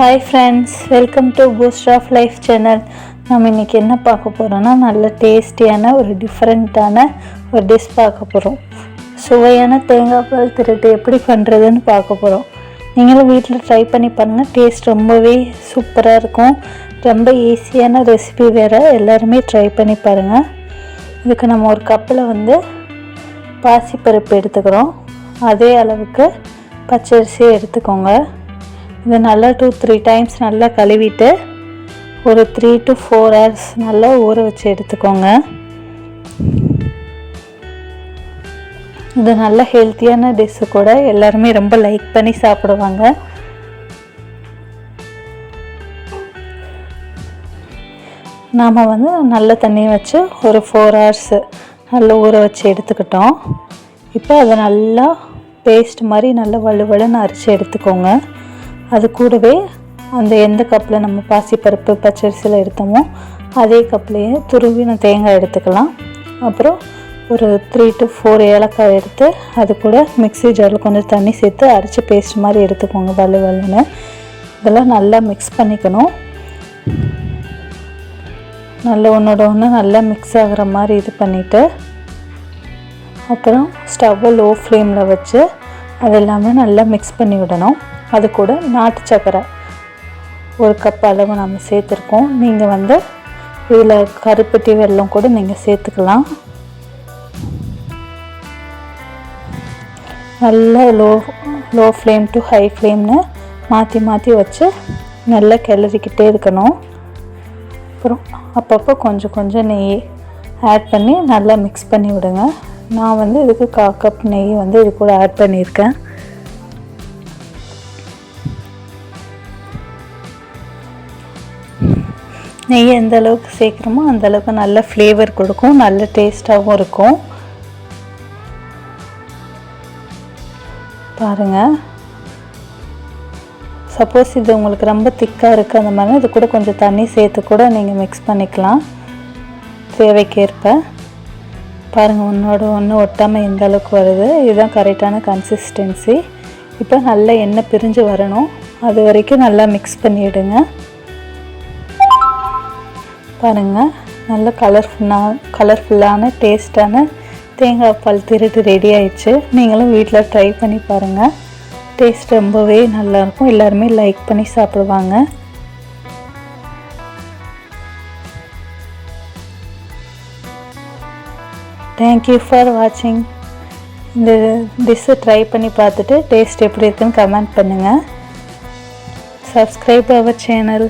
Hi friends welcome to boost of life channel நம்ம இன்றைக்கி என்ன பார்க்க போகிறோன்னா நல்ல டேஸ்டியான ஒரு டிஃப்ரெண்ட்டான ஒரு டிஷ் பார்க்க போகிறோம் சுவையான தேங்காய் பால் திருட்டு எப்படி பண்ணுறதுன்னு பார்க்க போகிறோம் நீங்களும் வீட்டில் ட்ரை பண்ணி பாருங்கள் டேஸ்ட் ரொம்பவே சூப்பராக இருக்கும். ரொம்ப ஈஸியான ரெசிபி வேறு எல்லாருமே ட்ரை பண்ணி பாருங்கள் இதுக்கு நம்ம ஒரு கப்பில் வந்து பாசிப்பருப்பு எடுத்துக்கிறோம். அதே அளவுக்கு பச்சரிசியை எடுத்துக்கோங்க. இதை நல்லா டூ த்ரீ டைம்ஸ் நல்லா கழுவிட்டு ஒரு த்ரீ டு ஃபோர் ஹவர்ஸ் நல்லா ஊற வச்சு எடுத்துக்கோங்க. இது நல்ல ஹெல்த்தியான டிஷ்ஷு கூட எல்லாருமே ரொம்ப லைக் பண்ணி சாப்பிடுவாங்க. நாம் வந்து நல்ல தண்ணியை வச்சு ஒரு ஃபோர் ஹவர்ஸு நல்லா ஊற வச்சு எடுத்துக்கிட்டோம். இப்போ அதை நல்லா பேஸ்ட் மாதிரி நல்லா வலுவலுன்னு அரைச்சி எடுத்துக்கோங்க. அது கூடவே அந்த எந்த கப்பில் நம்ம பாசிப்பருப்பு பச்சரிசியில் எடுத்தோமோ அதே கப்லேயே துருவின தேங்காய் எடுத்துக்கலாம். அப்புறம் ஒரு த்ரீ டு ஃபோர் ஏலக்காய் எடுத்து அது கூட மிக்ஸி ஜாரில் கொஞ்சம் தண்ணி சேர்த்து அரைச்சி பேஸ்ட் மாதிரி எடுத்துக்கோங்க வலு வலுன்னு இதெல்லாம் நல்லா மிக்ஸ் பண்ணிக்கணும். நல்லா ஒன்றோட ஒன்று நல்லா மிக்ஸ் ஆகிற மாதிரி இது பண்ணிவிட்டு அப்புறம் ஸ்டவ்வை லோ ஃப்ளேமில் வச்சு அது எல்லாமே நல்லா மிக்ஸ் பண்ணி விடணும். அது கூட நாட்டு சக்கரை. ஒரு கப் அளவு நம்ம சேர்த்துருக்கோம். நீங்கள் வந்து இதில் கருப்பட்டி வெல்லம் கூட நீங்கள் சேர்த்துக்கலாம். நல்லா low low flame to high ஃப்ளேம்னு மாற்றி மாற்றி வச்சு நல்லா கிளறிக்கிட்டே இருக்கணும். அப்புறம் அப்பப்போ கொஞ்சம் கொஞ்சம் நெய் ஆட் பண்ணி நல்லா மிக்ஸ் பண்ணி விடுங்க. நான் வந்து இதுக்கு கா கப் நெய் வந்து இது கூட ஆட் பண்ணியிருக்கேன். நெய் எந்த அளவுக்கு சேர்க்குறோமோ அந்த அளவுக்கு நல்ல ஃப்ளேவர் கொடுக்கும் நல்ல டேஸ்ட்டாகவும் இருக்கும். பாருங்கள் சப்போஸ் இது உங்களுக்கு ரொம்ப திக்காக இருக்குது அந்த மாதிரி இது கூட கொஞ்சம் தண்ணி சேர்த்து கூட நீங்கள் மிக்ஸ் பண்ணிக்கலாம். தேவைக்கேற்ப. பாருங்கள் ஒன்றோட ஒன்று ஒட்டாமல் எந்த அளவுக்கு வருது இதுதான் கரெக்டான கன்சிஸ்டன்சி இப்போ நல்லா எண்ணெய் பிரிஞ்சு வரணும். அது வரைக்கும் நல்லா மிக்ஸ் பண்ணிவிடுங்க பாருங்கள் நல்ல கலர்ஃபுல்லா கலர்ஃபுல்லான டேஸ்டான தேங்காய் பால் திருட்டு ரெடி ஆயிடுச்சு. நீங்களும் வீட்டில் ட்ரை பண்ணி பாருங்கள் டேஸ்ட் ரொம்பவே நல்லாயிருக்கும் எல்லாருமே லைக் பண்ணி சாப்பிடுவாங்க. தேங்க்யூ ஃபார் வாட்சிங் இந்த டிஷ்ஷை ட்ரை பண்ணி பார்த்துட்டு டேஸ்ட் எப்படி இருக்குன்னு கமெண்ட் பண்ணுங்கள் சப்ஸ்கிரைப் அவர் சேனல்